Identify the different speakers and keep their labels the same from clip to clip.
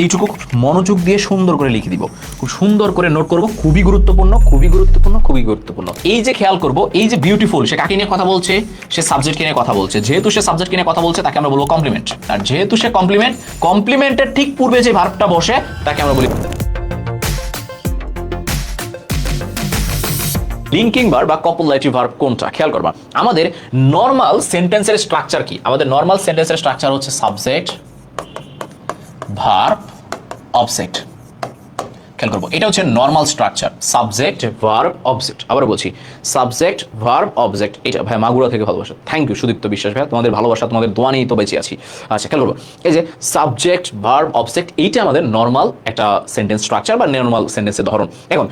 Speaker 1: এইটুকু মনোযোগ দিয়ে সুন্দর করে লিখে দিব। খুব সুন্দর করে নোট করব, খুবই গুরুত্বপূর্ণ খুবই গুরুত্বপূর্ণ খুবই গুরুত্বপূর্ণ। এই যে খেয়াল করব, এই যে বিউটিফুল সে কাকে নিয়ে কথা বলছে? সে সাবজেক্ট নিয়ে কথা বলছে। যেহেতু সে সাবজেক্ট নিয়ে কথা বলছে, তাকে আমরা বলব কমপ্লিমেন্ট আর যেহেতু সে কমপ্লিমেন্ট কমপ্লিমেন্টের ঠিক পূর্বে যে ভার্বটা বসে, তাকে আমরা বলি লিঙ্কিং ভার্ব বা কপল কপোলাইটিভ ভার্ব কোনটা? খেয়াল করবা। আমাদের নর্মাল সেন্টেন্সের স্ট্রাকচার কি? আমাদের নর্মাল সেন্টেন্সের স্ট্রাকচার হচ্ছে সাবজেক্ট ভার্ব অবজেক্ট খেয়াল করব। এটা হচ্ছে normal structure subject verb object আবার বলছি সাবজেক্ট ভার্ব অবজেক্ট এটা ভাই মাগুরা থেকে ভালোবাসা। থ্যাংক ইউ সুদীপ্ত বিশ্বাস ভাই তোমাদের ভালোবাসা, তোমাদের দোয়া নিয়েই তো বেঁচে আছি। আচ্ছা খেয়াল করব। এই যে সাবজেক্ট ভার্ব অবজেক্ট এইটা আমাদের নর্মাল একটা সেন্টেন্স স্ট্রাকচার বা নর্মাল সেন্টেন্সের ধরন। এখন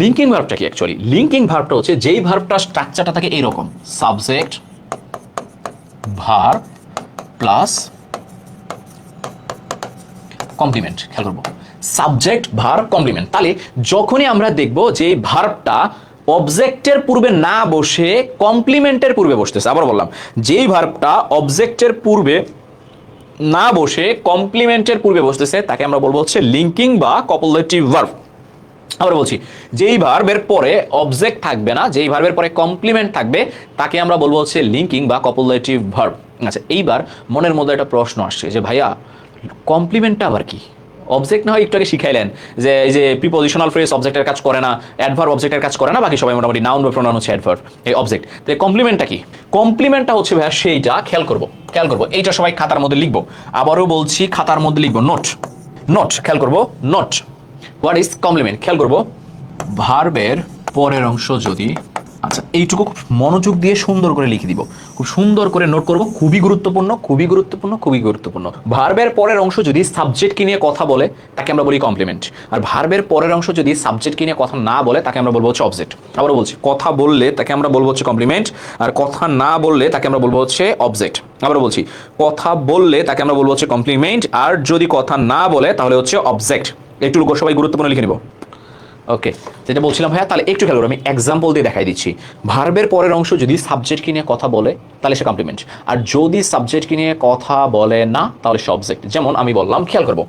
Speaker 1: লিঙ্কিং ভার্বটা কি অ্যাকচুয়ালি লিঙ্কিং ভার্বটা হচ্ছে যেই ভার্বটা স্ট্রাকচারটা থাকে এইরকম। সাবজেক্ট ভার্ব প্লাস কমপ্লিমেন্ট খেয়াল করব। সাবজেক্ট ভার্ব কমপ্লিমেন্ট তাহলে যখনই আমরা দেখব যে ভার্বটা অবজেক্টের পূর্বে না বসে কমপ্লিমেন্টের পূর্বে বসতেছে, আবার বললাম, যেই ভার্বটা অবজেক্টের পূর্বে না বসে কমপ্লিমেন্টের পূর্বে বসতেছে, তাকে আমরা বলব হচ্ছে লিঙ্কিং বা কপোলেটিভ ভার্ব আবার বলছি, যেই ভার্বের পরে অবজেক্ট থাকবে না, যেই ভার্বের পরে কমপ্লিমেন্ট থাকবে, তাকে আমরা বলব হচ্ছে লিঙ্কিং বা কপোলেটিভ ভার্ব আচ্ছা এইবার মনের মধ্যে একটা প্রশ্ন আসছে যে, ভাইয়া কমপ্লিমেন্টটা আবার কি? অবজেক্ট না হয় একটু আগে শিখাইলেন যে এই যে প্রিপোজিশনাল ফ্রেজ অবজেক্টের কাজ করে না অ্যাডভার্ব অবজেক্টের কাজ করে না, বাকি সবাই মোটামুটি নাউন বা প্রোনাউন হচ্ছে অ্যাডভার্ব এই অবজেক্ট তো কমপ্লিমেন্টটা কি? কমপ্লিমেন্টটা হচ্ছে, ভাইয়া, সেইটা খেয়াল করব খেয়াল করব। এইটা সবাই খাতার মধ্যে লিখব। আবারও বলছি, খাতার মধ্যে লিখব নোট নোট খেয়াল করব নোট হোয়াট ইজ কমপ্লিমেন্ট খেয়াল করব ভার্বের পরের অংশ যদি আচ্ছা এইটুকু খুব মনোযোগ দিয়ে সুন্দর করে লিখে দিব। খুব সুন্দর করে নোট করব, খুবই গুরুত্বপূর্ণ খুবই গুরুত্বপূর্ণ খুবই গুরুত্বপূর্ণ। ভার্বের পরের অংশ যদি সাবজেক্টকে নিয়ে কথা বলে, তাকে আমরা বলি কমপ্লিমেন্ট আর ভার্বের পরের অংশ যদি সাবজেক্টকে নিয়ে কথা না বলে, তাকে আমরা বলব হচ্ছে অবজেক্ট আবার বলছি, কথা বললে তাকে আমরা বলব হচ্ছে কমপ্লিমেন্ট আর কথা না বললে তাকে আমরা বলব হচ্ছে অবজেক্ট আবার বলছি, কথা বললে তাকে আমরা বলব হচ্ছে কমপ্লিমেন্ট আর যদি কথা না বলে, তাহলে হচ্ছে অবজেক্ট একটু সবাই গুরুত্বপূর্ণ লিখে নিব। ওকে যেটা বলছিলাম ভাইয়া তাহলে একটু খেয়াল করো, আমি এক্সাম্পল দিয়ে দেখাই দিচ্ছি। ভার্বের পরের অংশ যদি সাবজেক্টকে নিয়ে কথা বলে তাহলে সে কমপ্লিমেন্ট আর যদি সাবজেক্টকে নিয়ে কথা বলে না তাহলে সে অবজেক্ট যেমন আমি বললাম খেয়াল করব।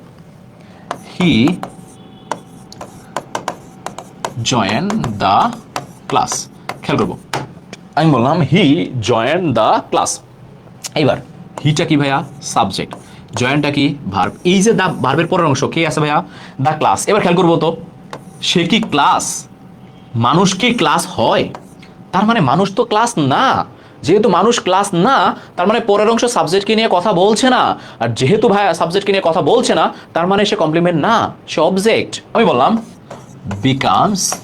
Speaker 1: হি জয়েন দ্য ক্লাস খেয়াল করব। আমি বললাম হি জয়েন দ্য ক্লাস এইবার হিটা কি ভাইয়া? সাবজেক্ট জয়েনটা কি? ভার্ব এই যে দা ভার্বের পরের অংশ কে আছে ভাইয়া? দ্য ক্লাস এবার খেয়াল করব তো। সে কি ক্লাস? মানুষ কি ক্লাস হয়? তার মানে মানুষ তো ক্লাস না। যেহেতু মানুষ ক্লাস না, তার মানে পরের অংশ সাবজেক্টকে নিয়ে কথা বলছে না। আর যেহেতু ভাইয়া সাবজেক্টকে নিয়ে কথা বলছে না, তার মানে সে কমপ্লিমেন্ট না, সে অবজেক্ট আমি বললাম বিকামস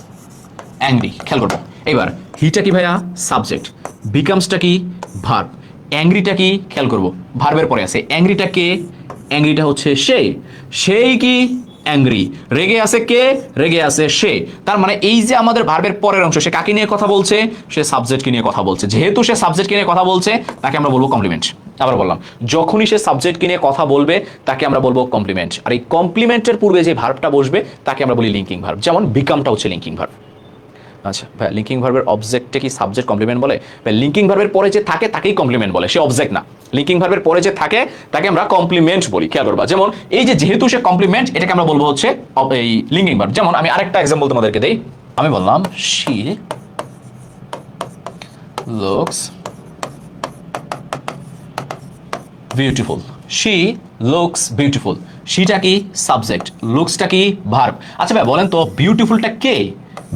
Speaker 1: অ্যাংরি খেয়াল করব এবার হিটা কি ভাইয়া? সাবজেক্ট বিকামসটা কি? ভার্ব অ্যাংরিটা কি? খেয়াল করব। ভার্বের পরে আছে। অ্যাংরিটা কে? অ্যাংরিটা হচ্ছে সেই সেই কি? অ্যাংরি রেগে আছে কে? রেগে আছে সে। তার মানে এই যে আমাদের ভার্বের পরের অংশ, সে কাকে নিয়ে কথা বলছে? সে সাবজেক্টকে নিয়ে কথা বলছে। যেহেতু সে সাবজেক্টকে নিয়ে কথা বলছে, তাকে আমরা বলব কমপ্লিমেন্ট আবার বললাম, যখনই সে সাবজেক্টকে নিয়ে কথা বলবে, তাকে আমরা বলব কমপ্লিমেন্ট আর এই কমপ্লিমেন্টের পূর্বে যে ভার্বটা বসবে, তাকে আমরা বলি লিঙ্কিং ভার্ব যেমন বিকামটা হচ্ছে লিঙ্কিং ভার্ব আচ্ছা ভাই লিঙ্কিং ভার্বের অবজেক্টে কি সাবজেক্ট কমপ্লিমেন্ট বলে? ভাই লিঙ্কিং ভার্বের পরে যে থাকে, তাকেই কমপ্লিমেন্ট বলে, সে অবজেক্ট না। লিঙ্কিং ভার্বের পরে যে থাকে, তাকে আমরা কমপ্লিমেন্ট বলি, খেয়াল করবা। যেমন, এই যে যেহেতু সে কমপ্লিমেন্ট এটাকে আমরা বলব হচ্ছে এই লিঙ্কিং ভার্ব যেমন, আমি আরেকটা এক্সাম্পল তোমাদেরকে দেই। আমি বললাম she looks beautiful she looks beautiful শিটা কি সাবজেক্ট লুকসটা কি ভার্ব আচ্ছা ভাই, বলেন তো বিউটিফুলটা কে?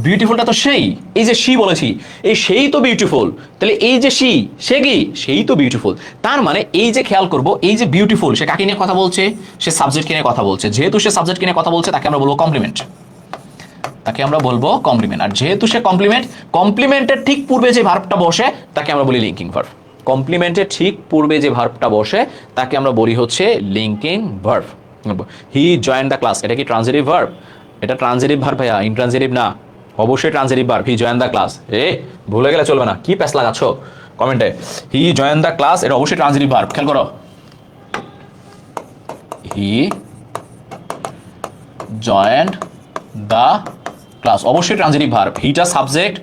Speaker 1: বিউটিফুলটা তো সেই। এই যে শি বলেছি, এই সেই তো বিউটিফুল তাহলে এই যে শি সে কি? সেই তো বিউটিফুল তার মানে এই যে খেয়াল করব, এই যে বিউটিফুল সে কাকে নিয়ে কথা বলছে? সে সাবজেক্টকে নিয়ে কথা বলছে। যেহেতু সে সাবজেক্টকে নিয়ে কথা বলছে, তাকে আমরা বলব কমপ্লিমেন্ট তাকে আমরা বলব কমপ্লিমেন্ট আর যেহেতু সে কমপ্লিমেন্ট কমপ্লিমেন্টের ঠিক পূর্বে যে ভার্বটা বসে, তাকে আমরা বলি লিঙ্কিং ভার্ব কমপ্লিমেন্টের ঠিক পূর্বে যে ভার্বটা বসে, তাকে আমরা বলি হচ্ছে linking verb he join the class এটা কি ট্রানজিটিভ ভার্ব এটা ট্রানজিটিভ ভার্ব ভাইয়া ইনট্রানজিটিভ না। অবশ্যই transitive verb he join the class. এ, ভুলে গেলে চলবে না। কি প্যাস লাগাচ্ছ? কমেন্টে হি জয়েন দ্য ক্লাস, এটা অবশ্যই ট্রানজিটিভ ভার্ব খেয়াল করো। হি জয়েন্ট দ্য ক্লাস, অবশ্যই ট্রানজিটিভ ভার্ব হিটা সাবজেক্ট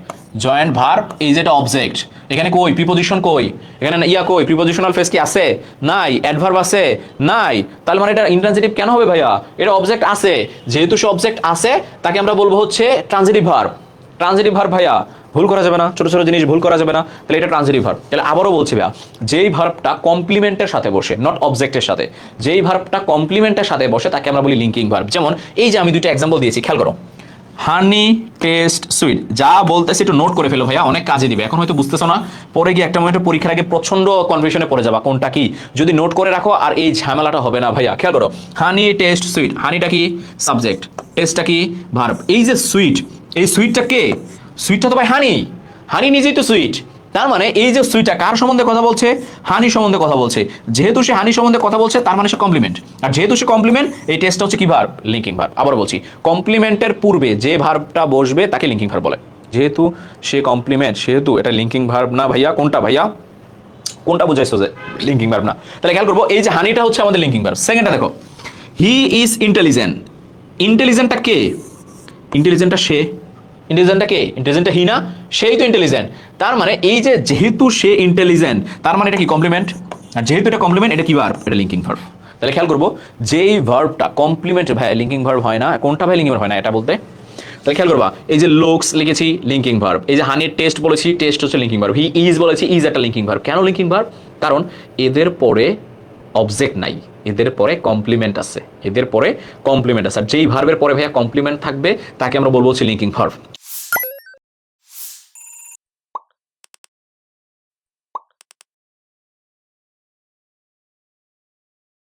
Speaker 1: জয়েন্ট ভার্ব এই যেটা অবজেক্ট এখানে কই? প্রিপোজিশন কই? এখানে ইয়া কই? প্রিপোজিশনাল ফেস কি আছে? নাই। অ্যাডভার্ব আছে? নাই। তাহলে মানে এটা ইন্ট্রানজিটিভ কেন হবে ভাইয়া? এটা অবজেক্ট আছে। যেহেতু সে অবজেক্ট আছে, তাকে আমরা বলব হচ্ছে ট্রানজিটিভ ভার্ব ট্রানজিটিভ ভার্ব ভাইয়া, ভুল করা যাবে না। ছোট ছোট জিনিস ভুল করা যাবে না। তাহলে এটা ট্রানজিটিভ ভার্ব তাহলে আবারও বলছি ভাইয়া, যেই ভার্বটা কমপ্লিমেন্টের সাথে বসে নট অবজেক্টের সাথে, যেই ভার্বটা কমপ্লিমেন্টের সাথে বসে, তাকে আমরা বলি লিঙ্কিং ভার্ব যেমন এই যে আমি দুইটা এক্সাম্পল দিয়েছি, খেয়াল করো। Honey tastes sweet. যা বলতেছি একটু নোট করে ফেলো ভাইয়া, অনেক কাজে দিবে। এখন হয়তো বুঝতেছো না, পরে গিয়ে একটা মোমেন্টে পরীক্ষার আগে প্রচণ্ড কনফিউশনে পড়ে যাবা, কোনটা কি? যদি নোট করে রাখো, আর এই ঝামেলাটা হবে না ভাইয়া, খেয়াল করো। হানি টেস্ট সুইট, হানিটা কি? সাবজেক্ট টেস্টটা কি? ভার্ব এই যে সুইট, এই সুইটটা কে? সুইটটা তো ভাই হানি। হানি নিজেই তো সুইট। তার মানে এই যে সুইটটা কার সম্বন্ধে কথা বলছে? হানি সম্বন্ধে কথা বলছে। যেহেতু সে হানি সম্বন্ধে কথা বলছে, তার মানে সে কমপ্লিমেন্ট আর যেহেতু সে কমপ্লিমেন্ট এই টেস্টটা হচ্ছে কি ভার্ব লিঙ্কিং ভার্ব আবার বলছি কমপ্লিমেন্টের পূর্বে যে ভার্বটা বসবে, তাকে লিঙ্কিং ভার্ব বলে। যেহেতু সে কমপ্লিমেন্ট সেহেতু এটা লিঙ্কিং ভার্ব না ভাইয়া, কোনটা ভাইয়া? কোনটা বুঝাইছো যে লিঙ্কিং ভার্ব না? তাহলে খেয়াল করব, এই যে হানিটা হচ্ছে আমাদের লিঙ্কিং ভার্ব সেকেন্ডটা দেখো। হি ইজ ইন্টেলিজেন্ট ইন্টেলিজেন্টটা কে? ইন্টেলিজেন্টটা সে। ইন্টেলিজেন্টটা কে? ইন্টেলিজেন্টটা হি না? সেই তো ইন্টেলিজেন্ট তার মানে এই যে যেহেতু সে ইন্টেলিজেন্ট তার মানে এটা কি কমপ্লিমেন্ট আর যেহেতু এটা কমপ্লিমেন্ট এটা কি ভার্ব এটা লিঙ্কিং ভার্ব তাহলে খেয়াল করব, যেই ভার্বটা কমপ্লিমেন্ট ভাই লিঙ্কিং ভার্ব হয় না। কোনটা ভাই লিঙ্কিং ভার্ব হয় না, এটা বলতে? তাহলে খেয়াল করবা, এই যে লোকস লিখেছি লিঙ্কিং ভার্ব এই যে হানির টেস্ট বলেছি টেস্ট হচ্ছে লিঙ্কিং ভার্ব হি ইজ বলেছি ইজ একটা লিঙ্কিং ভার্ব কেন লিঙ্কিং ভার্ব কারণ এদের পরে অবজেক্ট নাই। এদের পরে কমপ্লিমেন্ট আছে। এদের পরে কমপ্লিমেন্ট আছে। আর যেই ভার্বের পরে ভাইয়া কমপ্লিমেন্ট থাকবে, তাকে আমরা বলব হচ্ছে লিঙ্কিং ভার্ব